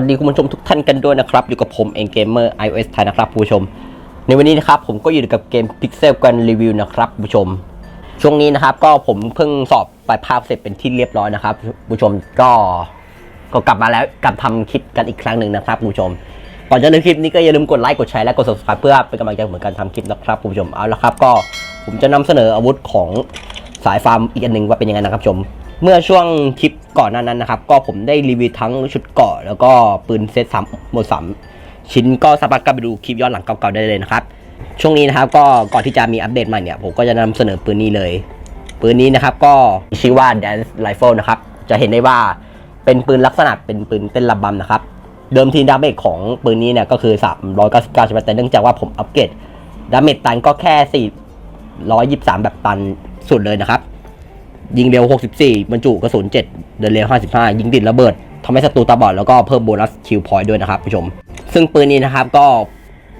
วัสดีคุณผู้ชมทุกท่านกันด้วยนะครับ อยู่กับผมเองเกมเมอร์ iOS ไทยนะครับผู้ชม ในวันนี้นะครับผมก็อยู่กับเกม Pixel กันรีวิวนะครับผู้ชม ช่วงนี้นะครับก็ผมเพิ่งสอบปลายภาคเสร็จเป็นที่เรียบร้อยนะครับผู้ชมก็ก็กลับมาแล้วกลับทำคลิปกันอีกครั้งหนึ่งนะครับผู้ชมก่อนจะเริ่มคลิปนี้ก็อย่าลืมกดไลค์กดแชร์และกด subscribe เพื่อเป็นกำลังใจเหมือนกันทำคลิปนะครับผู้ชมเอาละครับก็ผมจะนำเสนออาวุธของสายฟาร์มอีกอันหนึ่งว่าเป็นยังไงนะครับผู้ชม เมื่อช่วงคลิปก่อนนั้นนะครับ ก็ผมได้รีวิวทั้งชุดเกราะแล้วก็ปืนเซตสามหมดสามชิ้นก็สามารถกลับไปดูคลิปย้อนหลังเก่าๆได้เลยนะครับ ช่วงนี้นะครับก็ก่อนที่จะมีอัปเดตใหม่เนี่ย ผมก็จะนำเสนอปืนนี้เลย ปืนนี้นะครับก็ชื่อว่า Dance Rifle นะครับ จะเห็นได้ว่าเป็นปืนลักษณะเป็นปืนเต้นระบำนะครับ เดิมทีดาเมจของปืนนี้เนี่ยก็คือ 399ใช่ไหมแต่เนื่องจากว่าผมอัปเกรดดาเมจตันก็แค่423 แบบตันสุดเลยนะครับ ยิงเร็ว 64 บรรจุกระสุน 7 เดินเร็ว 55 ยิงติดระเบิดทำให้ศัตรูตาบอดแล้วก็เพิ่มโบนัสคิวพอยต์ด้วยนะครับผู้ชม ซึ่งปืนนี้นะครับก็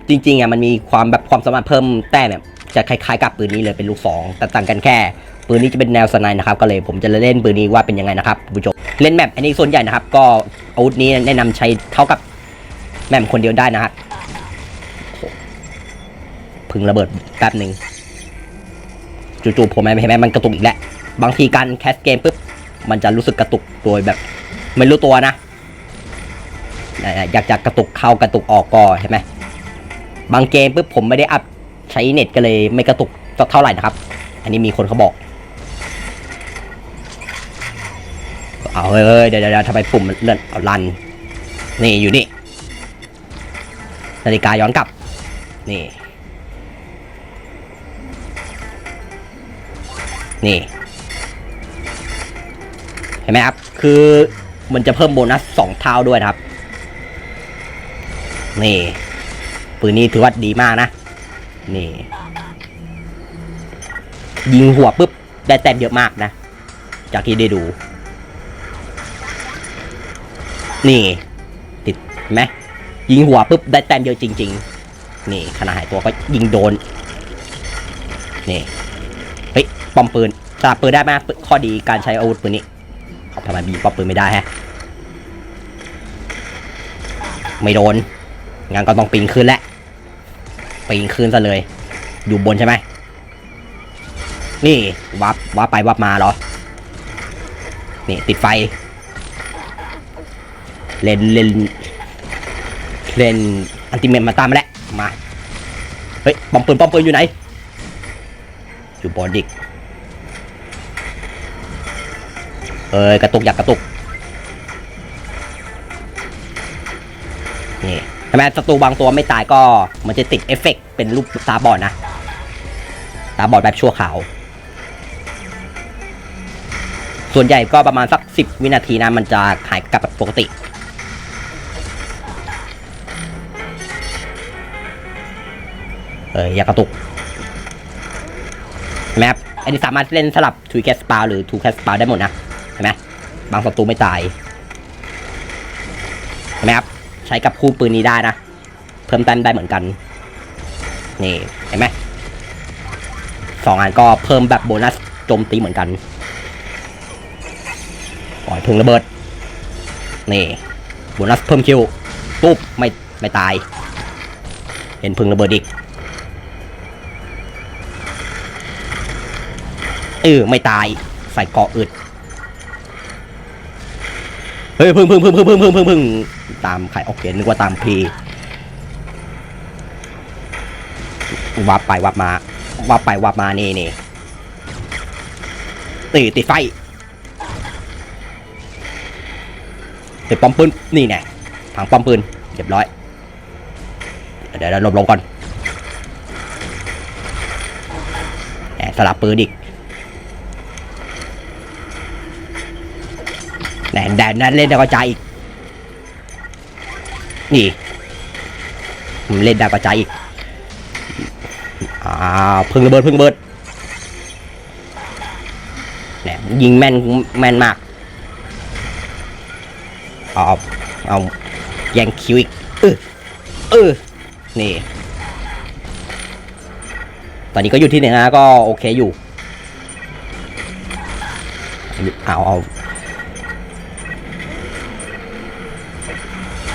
จริงๆอะมันมีความแบบความสามารถเพิ่มแต้มเนี่ยจะคล้ายๆกับปืนนี้เลยเป็นลูก 2 แต่ต่างกันแค่ ปืนนี้จะเป็นแนวสไนนะครับก็เลยผมจะเล่นปืนนี้ว่าเป็นยังไงนะครับผู้ชมเล่นแมปอันนี้ส่วนใหญ่นะครับก็อาวุธนี้แนะนำใช้เท่ากับแมปคนเดียวได้นะฮะโอ้โหพึงระเบิดแป๊บหนึ่งจู่ๆผมไม่เห็นไหมมันกระตุกอีกแล้ว บางทีการแคสเกมปุ๊บมันจะรู้สึกกระตุกโดยแบบ ไม่รู้ตัวนะอยากจะกระตุกเข้ากระตุกออกก็เห็นไหมบางเกมปุ๊บผมไม่ได้อัพใช้เน็ตก็เลยไม่กระตุกเท่าไหร่นะครับ อันนี้มีคนเขาบอก เอาเฮ้ยเดี๋ยวเดี๋ยวทำไมปุ่มมันเลื่อนเอาลัน นี่อยู่นี่ นาฬิกาย้อนกลับ นี่ นี่ ห็นไหมครับ คือมันจะเพิ่มโบนัสสองเท่าด้วยครับ นี่ ปืนนี้ถือว่าดีมากนะ นี่ ยิงหัวปุ๊บ ได้แต้มเยอะมากนะ จากที่ได้ดู นี่ ติดไหมยิงหัวปุ๊บ ได้แต้มเยอะจริง ๆ นี่ขณะหายตัวก็ยิงโดน นี่ เฮ้ยปอมปืนสลับปืนได้ไหมข้อดีการใช้อาวุธปืนนี้ ทำไมบีป๊อปปืนไม่ได้ฮะ ไม่โดน งั้นก็ต้องปีนขึ้นแหละ ปีนขึ้นซะเลย อยู่บนใช่ไหม นี่ วับ วับไปวับมาเหรอ นี่ ติดไฟ เล่นเล่นเล่นอันติเมตมาตามมาแล้ว มา เฮ้ยปอมปืนปอมปืนอยู่ไหน อยู่บนดิก เอ้ยกระตุกอยากกระตุกนี่ใช่ไหมศัตรูบางตัวไม่ตายก็มันจะติดเอฟเฟกต์เป็นรูปตาบอดนะ ตาบอดแบบชั่วขาว ส่วนใหญ่ก็ประมาณสักสิบวินาทีนะมันจะหายกลับปกติเอ้ยอยากกระตุกเห็นไหมครับอันนี้สามารถเล่นสลับทูแคสปาหรือทูแคสปาได้หมดนะ ห็นไหมบางศัตรูไม่ตาย เห็นไหมครับ ใช้กับคู่ปืนนี้ได้นะ เพิ่มแต้มได้เหมือนกัน นี่ เห็นไหมสองอันก็เพิ่มแบบโบนัสโจมตีเหมือนกันปล่อยพึงระเบิด นี่ โบนัสเพิ่มคิว ปุ๊บ ไม่ ไม่ตาย เห็นพึงระเบิดอีกเออไม่ตาย ใส่เกาะอึด เฮ้ยพึ่งพึ่งพึ่งพึ่งพึ่งพึ่งพึ่งพึ่งตามไข่ออกเกนนึกว่าตามพีวับไปวับมาวับไปวับมานี่นี่ตีติดไฟติดปอมปืนนี่แน่ถังปอมปืนเรียบร้อย เดี๋ยวเดี๋ยวหลบลงก่อนแหมสลับปืนอีก แดนแดนนั้นเล่นดาวกระจายอีก นี่มันเล่นดาวกระจายอีกอ้าพึ่งระเบิดพึ่งระเบิดแหนยิงแม่นแม่นมากเอาเอาแย่งคิวอีกเออเออนี่ ตอนนี้ก็อยู่ที่ไหนนะก็โอเคอยู่ เอาเอา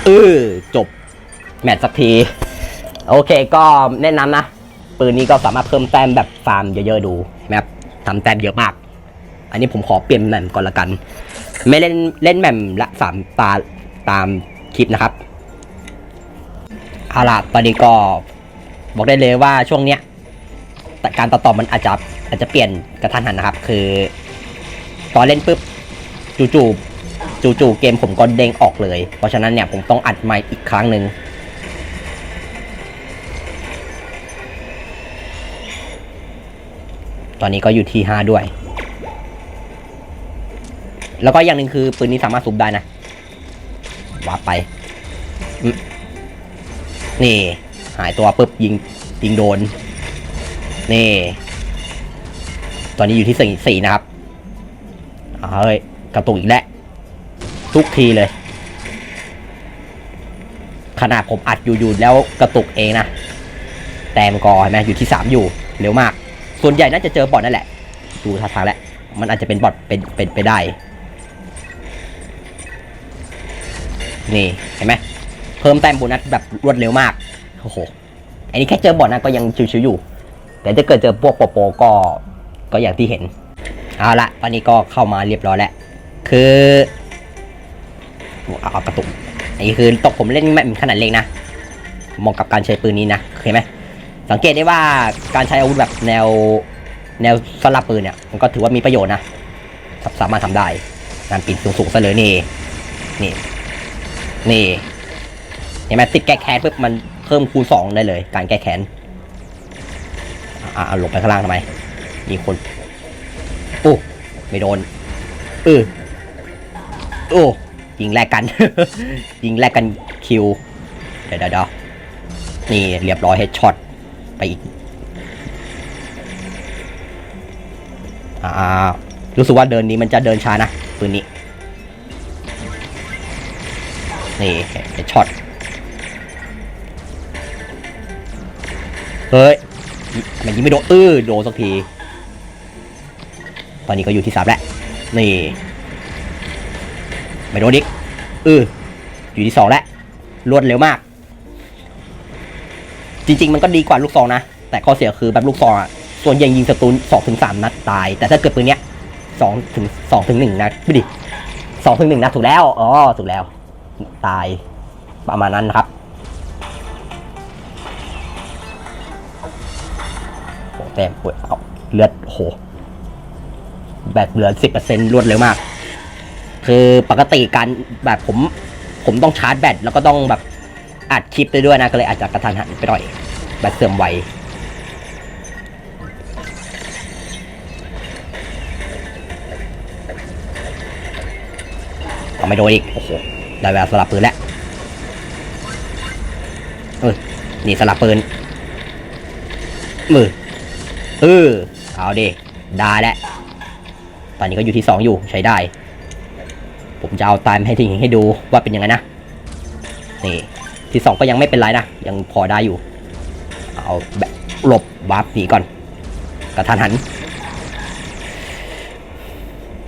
เออจบแมตช์สักที โอเคก็แนะนำนะ ปืนนี้ก็สามารถเพิ่มแต้มแบบฟาร์มเยอะๆดูแมปทำแต้มเยอะมาก อันนี้ผมขอเปลี่ยนแมมก่อนละกัน ไม่เล่นเล่นแมมละสามตาตามคลิปนะครับอาล่ะตอนนี้ก็บอกได้เลยว่าช่วงเนี้ยการตัดต่อมันอาจจะอาจจะเปลี่ยนกระทันหันนะครับ คือ ตอนเล่นปุ๊บจู่ๆ จู่ๆเกมผมก็เด้งออกเลย เพราะฉะนั้นเนี่ยผมต้องอัดใหม่อีกครั้งหนึ่งตอนนี้ก็อยู่ที่ห้าด้วย แล้วก็อย่างหนึ่งคือปืนนี้สามารถซุบได้นะวาไป นี่ หายตัวปุ๊บยิงยิงโดน นี่ ตอนนี้อยู่ที่สี่สี่นะครับ เฮ้ย กระตุกอีกแล้ว ทุกทีเลย ขนาดผมอัดอยู่อยู่แล้วกระตุกเองนะ แต้มกอเห็นไหมอยู่ที่สามอยู่เร็วมาก ส่วนใหญ่น่าจะเจอบอทนั่นแหละ ดูท่าทางแล้วมันอาจจะเป็นบอทเป็นเป็นไปได้ นี่เห็นไหมเพิ่มแต้มโบนัสแบบรวดเร็วมากโอ้โหอันนี้แค่เจอบอทนะก็ยังชิวๆอยู่ แต่ถ้าเกิดเจอพวกโปโปก็ก็อย่างที่เห็นเอาละตอนนี้ก็เข้ามาเรียบร้อยแล้ว คือ เอาเอากระตุกอันนี้คือตกผมเล่นแม่ขนาดเล็กนะมองกับการใช้ปืนนี้นะเห็นไหมสังเกตได้ว่าการใช้อาวุธแบบแนวแนวสลับปืนเนี่ยมันก็ถือว่ามีประโยชน์นะสามารถทำได้การปีนสูงๆซะเลยนี่นี่นี่เห็นไหมติดแก้แค้นปุ๊บมันเพิ่มคูณสองได้เลย การแก้แค้นอะเอาลงไปข้างล่างทำไม มีคนโอ้ไม่โดนเออโอ้ ยิงแลกกัน ยิงแลกกันคิว เดี๋ยวเดี๋ยวนี่เรียบร้อยเฮดช็อตไปอีกอ่ารู้สึกว่าเดินนี้มันจะเดินช้านะปืนนี้ นี่เฮดช็อตเฮ้ย มันยิงไม่โดนอื้อโดนสักที ตอนนี้ก็อยู่ที่สามแล้ว นี่ ไม่โดนอีกเอออยู่ที่สองแล้วรวดเร็วมาก จริง ๆ มันก็ดีกว่าลูกซองนะ แต่ข้อเสียคือแบบลูกซองอะส่วนใหญ่ยิงศัตรูสองถึงสามนัดตาย แต่ถ้าเกิดปืนเนี้ยสองถึงสองถึงหนึ่งนัดไม่ดิสองถึงหนึ่งนัดถูกแล้วอ๋อถูกแล้ว ตายประมาณนั้นนะครับโอ้แต้มโอ้ยเอเลือดโหแบบเหลือสิบเปอร์เซ็นต์รวดเร็วมาก คือปกติการแบบผมผมต้องชาร์จแบตแล้วก็ต้องแบบอัดคลิปไปด้วยนะก็เลยอาจจะกระทันหันไปหน่อยแบตเสื่อมไวเอาไม่โดนอีก โอ้โห ได้เวลาสลับปืนแล้วเออนี่สลับปืนมือเออเอาดิได้แล้วตอนนี้ก็อยู่ที่สองอยู่ใช้ได้ ผมจะเอาตามให้ทิ้งให้ดูว่าเป็นยังไงนะ นี่ที่สองก็ยังไม่เป็นไรนะ ยังพอได้อยู่ เอาแบบหลบวาร์ปหนีก่อนกระทันหัน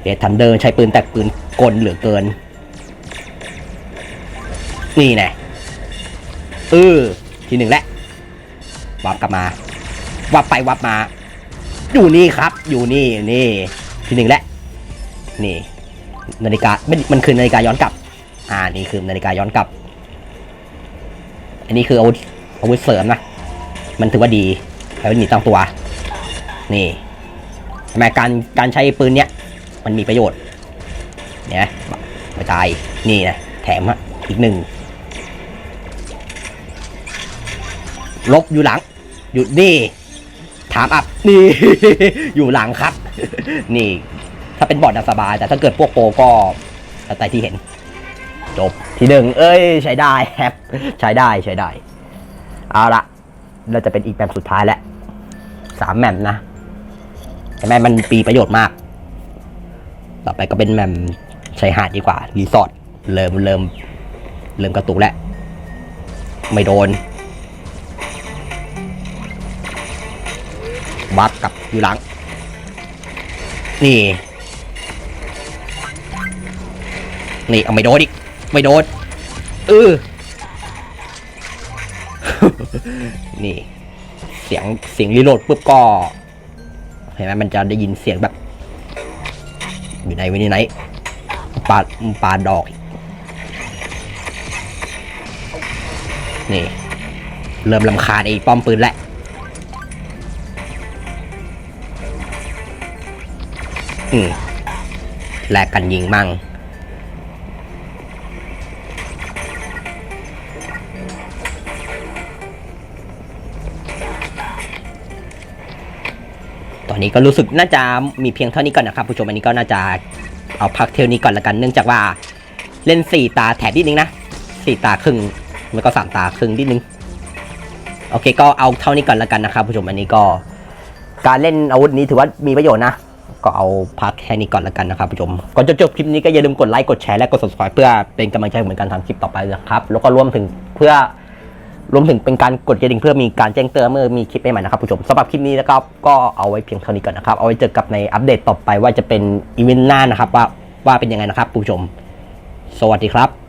เดทันเดอร์ใช้ปืนแต่ปืนกลเหลือเกิน นี่แน่เออทีหนึ่งแหละวับกลับมา วับไปวับมา อยู่นี่ครับ อยู่นี่นี่ ทีหนึ่งแหละนี่ นาฬิกาไม่มันคือนาฬิกาย้อนกลับ อ่านี่คือนาฬิกาย้อนกลับ อันนี้คืออาวุธอาวุธเสริมนะ มันถือว่าดีใช้ไว้หนีตั้งตัว นี่ทำไมการการใช้ปืนเนี้ยมันมีประโยชน์ เนี่ยไม่ตาย นี่นะ แถมอะอีกหนึ่ง ลบอยู่หลังอยู่นี่ ถามอับ นี่ อยู่หลังครับ นี่ ถ้าเป็นบอร์ดน่ะสบาย แต่ถ้าเกิดพวกโปรก็แต่ที่เห็น จบที่หนึ่งเอ้ย ใช้ได้ใช้ได้ใช้ได้ เอาละเราจะเป็นอีกแมปสุดท้ายแล้วสามแมปนะแต่แมปมันปีประโยชน์มาก ต่อไปก็เป็นแมปชายหาดดีกว่า รีสอร์ทเริ่มเริ่มเริ่มกระตุกแล้ว ไม่โดนวับกับอยู่หลัง นี่ นี่เอาไม่โดนอีก ไม่โดนเออนี่ เสียงเสียงรีโหลดปุ๊บก็เห็นไหมมันจะได้ยินเสียงแบบ อยู่ไหนวินี่ไหนปาดปาดดอกอีกนี่ เริ่มลำคาญไอ้ป้อมปืนแล้วอืมแลกกันยิงมั่ง อนนี้ก็รู้สึกน่าจะมีเพียงเท่านี้ก่อนนะครับผู้ชมอันนี้ก็น่าจะเอาพักเที่ยวนี้ก่อนละกันเนื่องจากว่าเล่นสี่ตาแถบนิดนึงนะสี่ตาครึ่งแล้วก็สามตาครึ่งนิดนึงโอเคก็เอาเท่านี้ก่อนละกันนะครับผู้ชมอันนี้ก็ การเล่นอาวุธนี้ถือว่ามีประโยชน์นะก็เอาพักแค่นี้ก่อนละกันนะครับผู้ชมก่อนจะจบคลิปนี้ก็อย่าลืมกดไลค์กดแชร์และกด subscribe เพื่อเป็นกำลังใจเหมือนการทำคลิปต่อไปนะครับแล้วก็รวมถึงเพื่อ รวมถึงเป็นการกดกระดิ่งเพื่อมีการแจ้งเตือนเมื่อมีคลิปใหม่ๆนะครับผู้ชมสำหรับคลิปนี้นะครับก็เอาไว้เพียงเท่านี้ก่อนนะครับ เอาไว้เจอกับในอัปเดตต่อไปว่าจะเป็นอีเวนต์หน้านะครับว่าว่าเป็นยังไงนะครับผู้ชม สวัสดีครับ